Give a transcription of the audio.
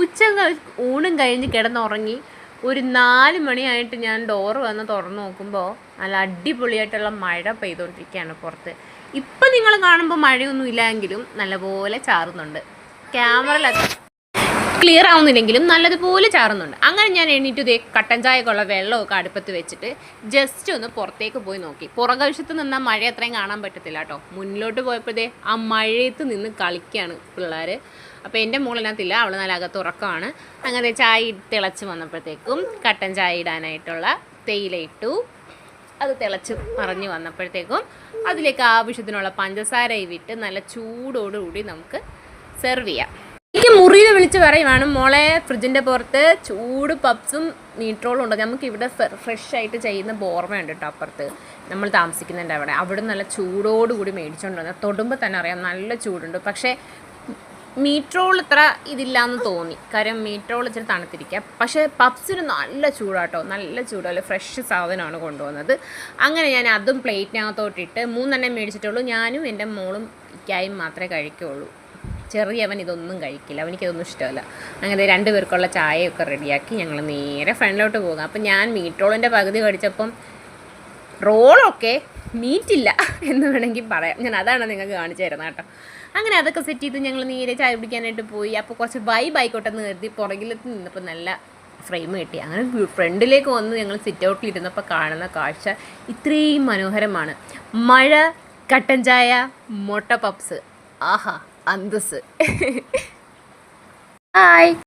ഉച്ച ഊണും കഴിഞ്ഞ് കിടന്നുറങ്ങി. ഒരു നാല് മണിയായിട്ട് ഞാൻ ഡോറ് വന്ന് തുറന്നു നോക്കുമ്പോൾ നല്ല അടിപൊളിയായിട്ടുള്ള മഴ പെയ്തുകൊണ്ടിരിക്കുകയാണ് പുറത്ത്. ഇപ്പം നിങ്ങൾ കാണുമ്പോൾ മഴയൊന്നും ഇല്ലെങ്കിലും നല്ലപോലെ ചാറുന്നുണ്ട്. ക്യാമറയിൽ ക്ലിയർ ആവുന്നില്ലെങ്കിലും നല്ലതുപോലെ ചാറുന്നുണ്ട്. അങ്ങനെ ഞാൻ എണീറ്റ് ഇതേ കട്ടൻ ചായക്കുള്ള വെള്ളമൊക്കെ അടുപ്പത്ത് വെച്ചിട്ട് ജസ്റ്റ് ഒന്ന് പുറത്തേക്ക് പോയി നോക്കി. പുറകവശത്ത് നിന്നാൽ മഴ അത്രയും കാണാൻ പറ്റത്തില്ല കേട്ടോ. മുന്നിലോട്ട് പോയപ്പോഴേ ആ മഴയത്ത് നിന്ന് കളിക്കുകയാണ് പിള്ളേർ അപ്പോൾ എന്റെ മോളിനകത്തില്ല അവൾ നല്ല അകത്ത് ഉറക്കമാണ്. അങ്ങനെ ചായ തിളച്ച് വന്നപ്പോഴത്തേക്കും കട്ടൻ ചായ ഇടാനായിട്ടുള്ള തേയില ഇട്ടു. അത് തിളച്ച് മറിഞ്ഞ് വന്നപ്പോഴത്തേക്കും അതിലേക്ക് ആവശ്യത്തിനുള്ള പഞ്ചസാര വിട്ട് നല്ല ചൂടോടുകൂടി നമുക്ക് സെർവ് ചെയ്യാം. എനിക്ക് മുറിയിൽ വിളിച്ച് പറയുവാണ് മോളെ ഫ്രിഡ്ജിന്റെ പുറത്ത് ചൂട് പപ്സും മീട്രോളും ഉണ്ട്? നമുക്ക് ഇവിടെ ഫ്രഷ് ആയിട്ട് ചെയ്യുന്ന ബോർമയുണ്ട് കേട്ടോ അപ്പുറത്ത്. നമ്മൾ താമസിക്കുന്നുണ്ട് അവിടെ. അവിടെ നല്ല ചൂടോടുകൂടി മേടിച്ചുകൊണ്ട് തൊടുമ്പോൾ തന്നെ അറിയാം നല്ല ചൂടുണ്ട്. പക്ഷേ മീട്രോൾ ഇത്ര ഇതില്ലാന്ന് തോന്നി. കാര്യം മീട്രോൾ ഇച്ചിരി തണുത്തിരിക്കുക പക്ഷേ പപ്സിന് നല്ല ചൂടാട്ടോ നല്ല ചൂടല്ല ഫ്രഷ് സാധനമാണ് കൊണ്ടുവന്നത്. അങ്ങനെ ഞാൻ അതും പ്ലേറ്റിനകത്തോട്ടിട്ട് മൂന്നെണ്ണം മേടിച്ചിട്ടുള്ളൂ. ഞാനും എന്റെ മോളും ഇക്കായും മാത്രമേ കഴിക്കുകയുള്ളൂ ചെറിയവൻ ഇതൊന്നും കഴിക്കില്ല. അവനിക്കതൊന്നും ഇഷ്ടമല്ല. അങ്ങനെ രണ്ട് പേർക്കുള്ള ചായയൊക്കെ റെഡിയാക്കി ഞങ്ങൾ നേരെ ഫ്രണ്ടിലോട്ട് പോകുക അപ്പം ഞാൻ മീറ്റോളിന്റെ പകുതി കടിച്ചപ്പം റോളൊക്കെ മീറ്റില്ല എന്ന് വേണമെങ്കിൽ പറയാം. ഞാൻ അതാണ് നിങ്ങൾക്ക് കാണിച്ചു തരുന്നത് കേട്ടോ. അങ്ങനെ അതൊക്കെ സെറ്റ് ചെയ്ത് ഞങ്ങൾ നേരെ ചായ പിടിക്കാനായിട്ട് പോയി. അപ്പോൾ കുറച്ച് വൈബ് ആയിക്കോട്ടെ കരുതി പുറകിലെത്തി നിന്നപ്പോൾ നല്ല ഫ്രെയിം കിട്ടി. അങ്ങനെ ഫ്രണ്ടിലേക്ക് വന്ന് ഞങ്ങൾ സിറ്റ് ഔട്ടിൽ ഇരുന്നപ്പോൾ കാണുന്ന കാഴ്ച ഇത്രയും മനോഹരമാണ്. മഴ കട്ടൻ ചായ മുട്ട പപ്സ് ആഹാ. അന്തസ് ഹായ്